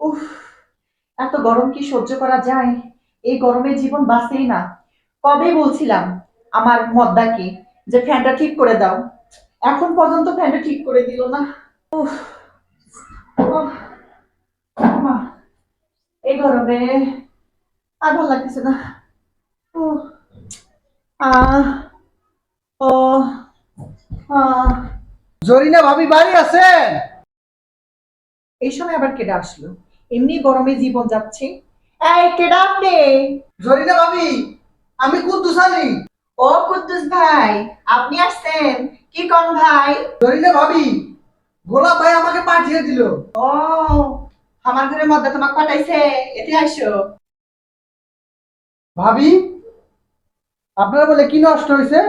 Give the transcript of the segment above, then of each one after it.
উফ এত গরম কি সহ্য করা যায়? এই গরমে জীবন বাঁচেই না। কবে বলছিলাম আমার মদ্দাকে যে ফ্যানটা ঠিক করে দাও? এখন পর্যন্ত ফ্যানটা ঠিক করে দিল না। উফ এই গরমে আর ভালো লাগতেছে না। ও জরিনা ভাবি বাড়ি আছেন? এই সময় আবার কেটে আসলো? এমনি গরমে জীবন যাচ্ছে। এই কেডা আপনি জরিনা ভাবি আমি কুদ্দুস আলী। ও কুদ্দুস ভাই আপনি আসছেন? কি কোন ভাই? জরিনা ভাবি গোলাপ ভাই আমাকে পাঠিয়ে দিল। ও আমার ঘরের মধ্যে তোমাকে পাঠাইছে। এতে আসো। ভাবি আপনার বলে কি নষ্ট হয়েছে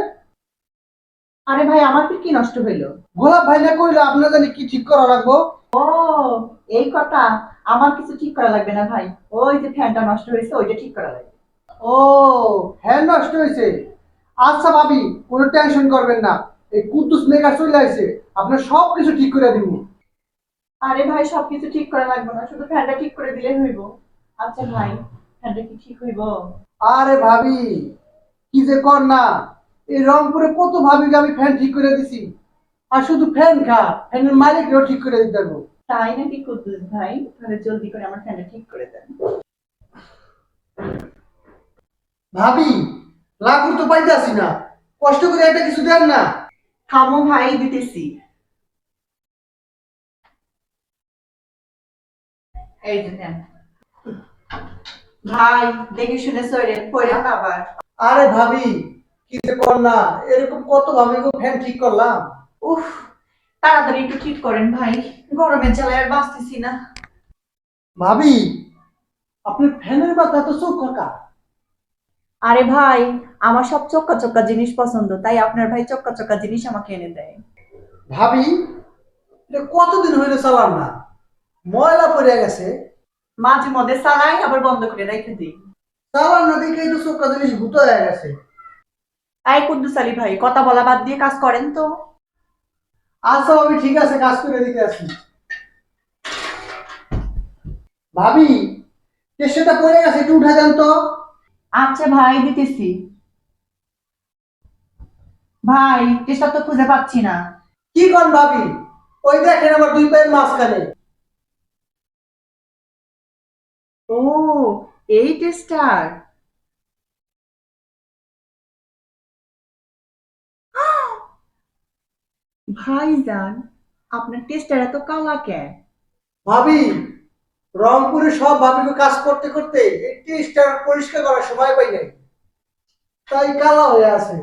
আরে ভাই আমার কি কি নষ্ট হইল? গোলাপ ভাই না কইলো আপনার জানি কি ঠিক করা লাগবো? ও এই কথা। আমার কিছু ঠিক করা লাগবে না ভাই। ওই যে ফ্যানটা নষ্ট হয়েছে ওইটা ঠিক করা লাগবে। ও হ্যাঁ নষ্ট হয়েছে? আচ্ছা ভাবি কোনো টেনশন করবেন না। এই কুদ্দুস মেকার চলে আসছে আপনার সব কিছু ঠিক করে দিব। আরে ভাই সবকিছু ঠিক করা লাগবে না। শুধু ফ্যানটা ঠিক করে দিলে হইব। আচ্ছা ভাই ফ্যানটা কি ঠিক হইব? আরে ভাবি কি যে কর না। এই রংপুরে কত ভাবি আমি ফ্যান ঠিক করে দিছি। আর শুধু ফ্যান খা ফ্যানের মালিকও ঠিক করে দিতে পারব। তাই নাকি কুদ্দুস ভাই? তাহলে জলদি করে আমার ফ্যানটা ঠিক করে দেন। ভাবি লাগুর তো পাইতাছি না। কষ্ট করে একটা কিছু দেন না। থামো ভাই দিতেছি। এই যে নেন ভাই দেখে শুনে সরেন পড়েন আবার। আরে ভাবি কি যে কর না এরকম কত ভাবে ফ্যান ঠিক করলাম। উফ তাড়াতাড়ি একটু ঠিক করেন ভাই। গরমের জ্বালায় আর বাঁচতেছি না। ভাবি আপনার ফ্যানের মাথা তো চোখ কাকা আরে ভাই আমার সব চক্কা চক্কা জিনিস পছন্দ তাই আপনার ভাই চক্কা চক্কা জিনিস আমাকে এনে দেয়। ভাবি এটা কতদিন হইলে চালাম না? ময়লা পড়ে গেছে। মাঝে মধ্যে চালাই আবার বন্ধ করে রেখে দিই। চালান না দেখে তো চোখটা জিনিস ভূত হয়ে গেছে। আই কুদ্দুস আলী ভাই কথা বলা বাদ দিয়ে কাজ করেন তো। আচ্ছা ভাবি ঠিক আছে কাজ করে দিতে আসি। ভাবি টেস্টটা পড়ে গেছে একটু উঠে দেন তো। আচ্ছা ভাই দিতেছি। ভাই চেষ্টা তো খুঁজে পাচ্ছি না। কি কর ভাবি? ওই দেখেন আমার দুই পায়ের মাঝখানে। ও এই টেস্টার ভাইজান আপনার টেস্টার এত কালা কেন? ভাবি রংপুরে সব ভাবিকে কাজ করতে করতে এই টেস্টটা পরিষ্কার করার সময় পাই নাই। তাই কালা হয়ে আছে।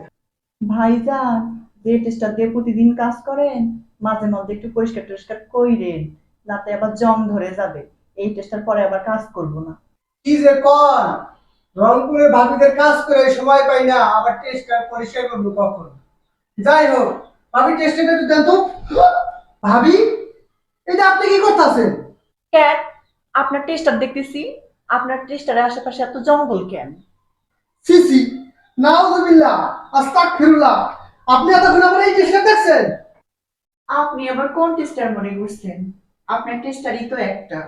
ভাইজান যে টেস্টার দিয়ে প্রতিদিন কাজ করেন মাঝে মধ্যে একটু পরিষ্কার টরিষ্কার কইরেন যাতে আবার জং ধরে যাবে। এই টেস্টার পরে আবার কাজ করব না। কি যে কর রংপুরের ভাবিদের কাজ করে সময় পাই না আবার টেস্টটা পরিষ্কার করব কখন? যাই হোক ভাবি টেস্টটা একটু দেন তো। ভাবি এটা আপনি কি করতেছেন? কেন আপনার টেস্টার দেখতেছি। আপনার টেস্টারের আশেপাশে এত জঙ্গল কেন? সিসি নাউজুবিল্লাহ আস্তাগফিরুল্লাহ। আপনি এতক্ষণ আমার এই টেস্টটা দেখছেন? আপনি আবার কোন টেস্টার মনে করছেন? আপনার টেস্টারই তো একটা।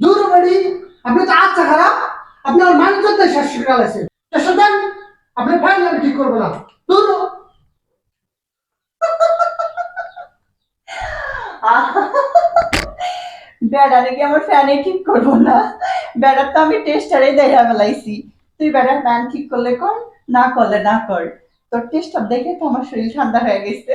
দূর বাড়ি আপনি তো আচ্ছা খারাপ। আপনি আমার মানুষ শেষ করে আলাইছেন টেস্টটা দেন আপনি ফাইন আমি ঠিক করব না। দূর। বেড়া নাকি আমার ফ্যানে ঠিক করব না। বেড়ার তো আমি টেস্টারে দেখা মেলাইছি তুই বেড়ার ফ্যান ঠিক করলে কর, না করলে না কর। তোর টেস্টার দেখে তো আমার শরীর ঠান্ডা হয়ে গেছে।